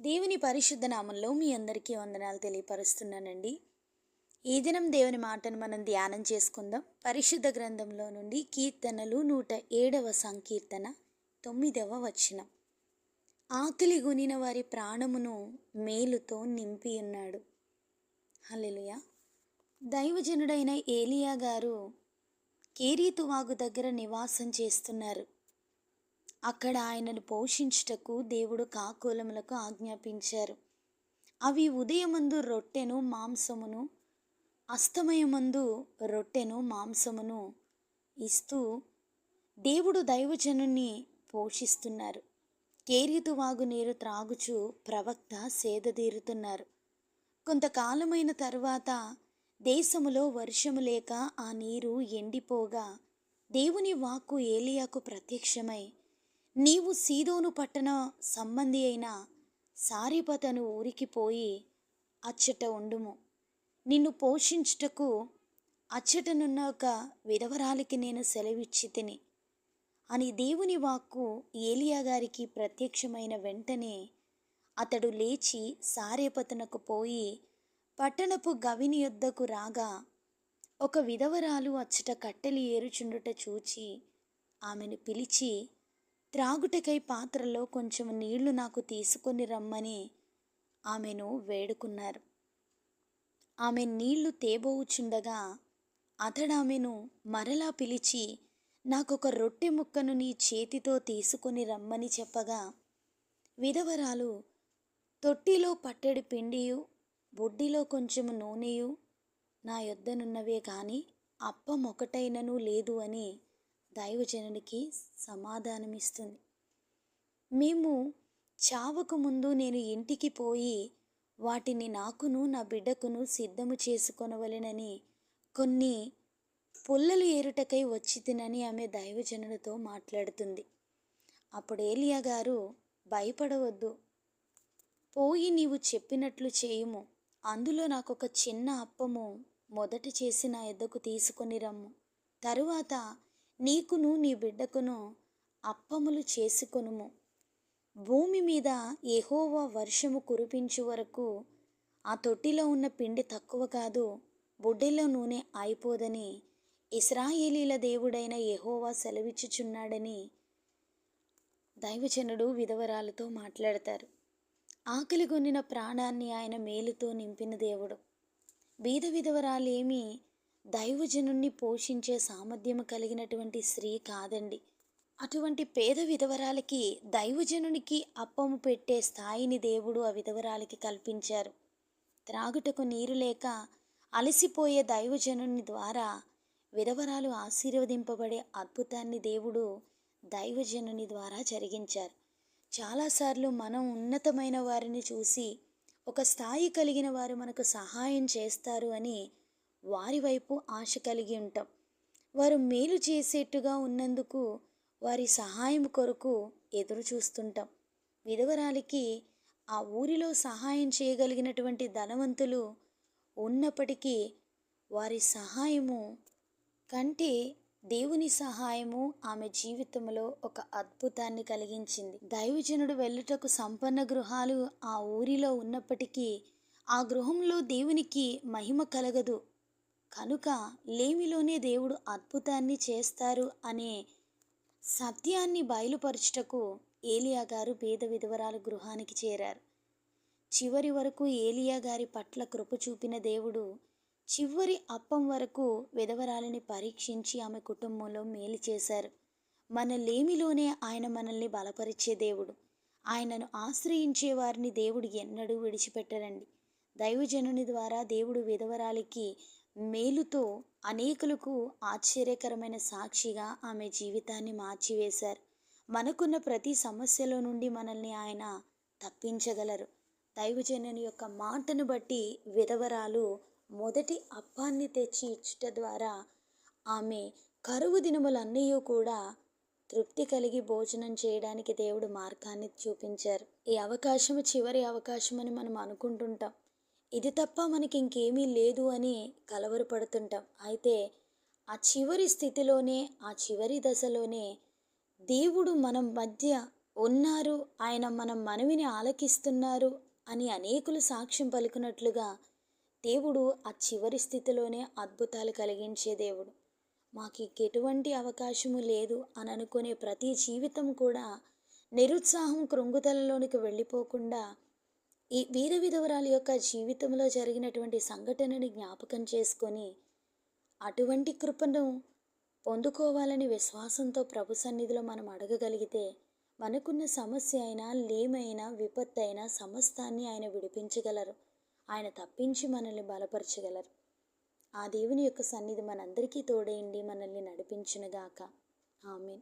దేవుని పరిశుద్ధ నామంలో మీ అందరికీ వందనాలు తెలియపరుస్తున్నానండి. ఈ దినం దేవుని మాటను మనం ధ్యానం చేసుకుందాం. పరిశుద్ధ గ్రంథంలో నుండి కీర్తనలు నూట ఏడవ సంకీర్తన తొమ్మిదవ వచనం. ఆకలి గునిన వారి ప్రాణమును మేలుతో నింపి ఉన్నాడు. హలెలుయ దైవజనుడైన ఏలియా గారు కేరీతువాగు దగ్గర నివాసం చేస్తున్నారు. అక్కడ ఆయనను పోషించుటకు దేవుడు కాకోలములకు ఆజ్ఞాపించారు. అవి ఉదయమందు రొట్టెను మాంసమును అస్తమయమందు రొట్టెను మాంసమును ఇస్తూ దేవుడు దైవజనుని పోషిస్తున్నారు. కేరితు వాగు నీరు త్రాగుచు ప్రవక్త సేదతీరుతున్నారు కొంతకాలమైన తరువాత దేశములో వర్షము లేక ఆ నీరు ఎండిపోగా దేవుని వాక్కు ఏలియాకు ప్రత్యక్షమై నీవు సీదోను పట్టణ సంబంధి అయిన సారీపతను ఊరికి పోయి అచ్చట ఉండుము. నిన్ను పోషించుటకు అచ్చటనున్న ఒక విధవరాలికి నేను సెలవిచ్చి తిని. అని దేవుని వాక్కు ఏలియా గారికి ప్రత్యక్షమైన వెంటనే అతడు లేచి సారేపతనకు పోయి పట్టణపు గవిని యొద్దకు రాగా ఒక విధవరాలు అచ్చట కట్టెలు ఏరుచుండుట చూచి ఆమెను పిలిచి త్రాగుటకై పాత్రలో కొంచెం నీళ్ళు నాకు తీసుకొని రమ్మని ఆమెను వేడుకున్నారు. ఆమె నీళ్ళు తేబోవుచుండగా అతడామెను మరలా పిలిచి నాకొక రొట్టె ముక్కను నీ చేతితో తీసుకొని రమ్మని చెప్పగా విధవరాలు తొట్టిలో పట్టెడు పిండియు బొడ్డిలో కొంచెం నూనెయు నా యొద్దనున్నవే కానీ అప్పం ఒకటైనను లేదు అని దైవజనునికి సమాధానమిస్తుంది. మేము చావకు ముందు నేను ఇంటికి పోయి వాటిని నాకును నా బిడ్డకును సిద్ధము చేసుకొనవలెనని కొన్ని పుల్లలు ఏరుటకై వచ్చి తినని ఆమె దైవజనులతో మాట్లాడుతుంది. అప్పుడు ఏలియా గారు భయపడవద్దు. పోయి నీవు చెప్పినట్లు చేయుము. అందులో నాకు ఒక చిన్న అప్పము మొదట చేసి నా ఎద్దకు తీసుకొని రమ్ము. తరువాత నీకును నీ బిడ్డకును అప్పములు చేసుకొనుము. భూమి మీద ఎహోవా వర్షము కురిపించు వరకు ఆ తొట్టిలో ఉన్న పిండి తక్కువ కాదు బుడ్డెలో నూనె అయిపోదని ఇస్రాయేలీల దేవుడైన ఎహోవా సెలవిచ్చుచున్నాడని దైవజనుడు విధవరాలతో మాట్లాడతారు. ఆకలి కొనిన ప్రాణాన్ని ఆయన మేలుతో నింపిన దేవుడు. బీద విధవరాలేమీ దైవజనుణ్ణి పోషించే సామర్థ్యం కలిగినటువంటి స్త్రీ కాదండి. అటువంటి పేద విధవరాలకి దైవజనునికి అప్పము పెట్టే స్థాయిని దేవుడు ఆ విధవరాలకి కల్పించారు. త్రాగుటకు నీరు లేక అలసిపోయే దైవజనుని ద్వారా విధవరాలు ఆశీర్వదింపబడే అద్భుతాన్ని దేవుడు దైవజనుని ద్వారా జరిగించారు. చాలాసార్లు మనం ఉన్నతమైన వారిని చూసి ఒక స్థాయి కలిగిన వారు మనకు సహాయం చేస్తారు అని వారి వైపు ఆశ కలిగి ఉంటాం. వారు మేలు చేసేట్టుగా ఉన్నందుకు వారి సహాయం కొరకు ఎదురు చూస్తుంటాం. విధవరాలికి ఆ ఊరిలో సహాయం చేయగలిగినటువంటి ధనవంతులు ఉన్నప్పటికీ వారి సహాయము కంటే దేవుని సహాయము ఆమె జీవితంలో ఒక అద్భుతాన్ని కలిగించింది. దైవజనుడు వెళ్ళుటకు సంపన్న గృహాలు ఆ ఊరిలో ఉన్నప్పటికీ ఆ గృహంలో దేవునికి మహిమ కలగదు. కనుక లేమిలోనే దేవుడు అద్భుతాన్ని చేస్తారు అనే సత్యాన్ని బయలుపరచుటకు ఏలియా గారు పేద విధవరాల గృహానికి చేరారు. చివరి వరకు ఏలియా గారి పట్ల కృప చూపిన దేవుడు చివరి అప్పం వరకు విధవరాలని పరీక్షించి ఆమె కుటుంబంలో మేలు చేశారు. మన లేమిలోనే ఆయన మనల్ని బలపరిచే దేవుడు. ఆయనను ఆశ్రయించే వారిని దేవుడు ఎన్నడూ విడిచిపెట్టరండి దైవజనుని ద్వారా దేవుడు విధవరాలికి మేలుతో అనేకులకు ఆశ్చర్యకరమైన సాక్షిగా ఆమె జీవితాన్ని మార్చివేశారు. మనకున్న ప్రతి సమస్యలో నుండి మనల్ని ఆయన తప్పించగలరు. దైవజనుని యొక్క మాటను బట్టి విధవరాలు మొదటి అప్పాన్ని తెచ్చి ఇచ్చుట ద్వారా ఆమె కరువు దినములన్నీ కూడా తృప్తి కలిగి భోజనం చేయడానికి దేవుడు మార్గాన్ని చూపించారు. ఈ అవకాశం చివరి అవకాశం అని మనం అనుకుంటుంటాం. ఇది తప్ప మనకి ఇంకేమీ లేదు అని కలవరపడుతుంటాం. అయితే ఆ చివరి స్థితిలోనే ఆ చివరి దశలోనే దేవుడు మన మధ్య ఉన్నారు. ఆయన మన మనవిని ఆలకిస్తున్నారు అని అనేకులు సాక్ష్యం పలుకున్నట్లుగా దేవుడు ఆ చివరి స్థితిలోనే అద్భుతాలు కలిగించే దేవుడు. మాకు ఎటువంటి అవకాశము లేదు అని అనుకునే ప్రతి జీవితం కూడా నిరుత్సాహం కృంగుదలలోనికి వెళ్ళిపోకుండా ఈ వీర విధవరాల యొక్క జీవితంలో జరిగినటువంటి సంఘటనని జ్ఞాపకం చేసుకొని అటువంటి కృపను పొందుకోవాలని విశ్వాసంతో ప్రభు సన్నిధిలో మనం అడగగలిగితే మనకున్న సమస్య అయినా లేమైనా విపత్తు అయినా సమస్తాన్ని ఆయన విడిపించగలరు. ఆయన తప్పించి మనల్ని బలపరచగలరు. ఆ దేవుని యొక్క సన్నిధి మనందరికీ తోడేయండి మనల్ని నడిపించునుగాక. ఆమెన్.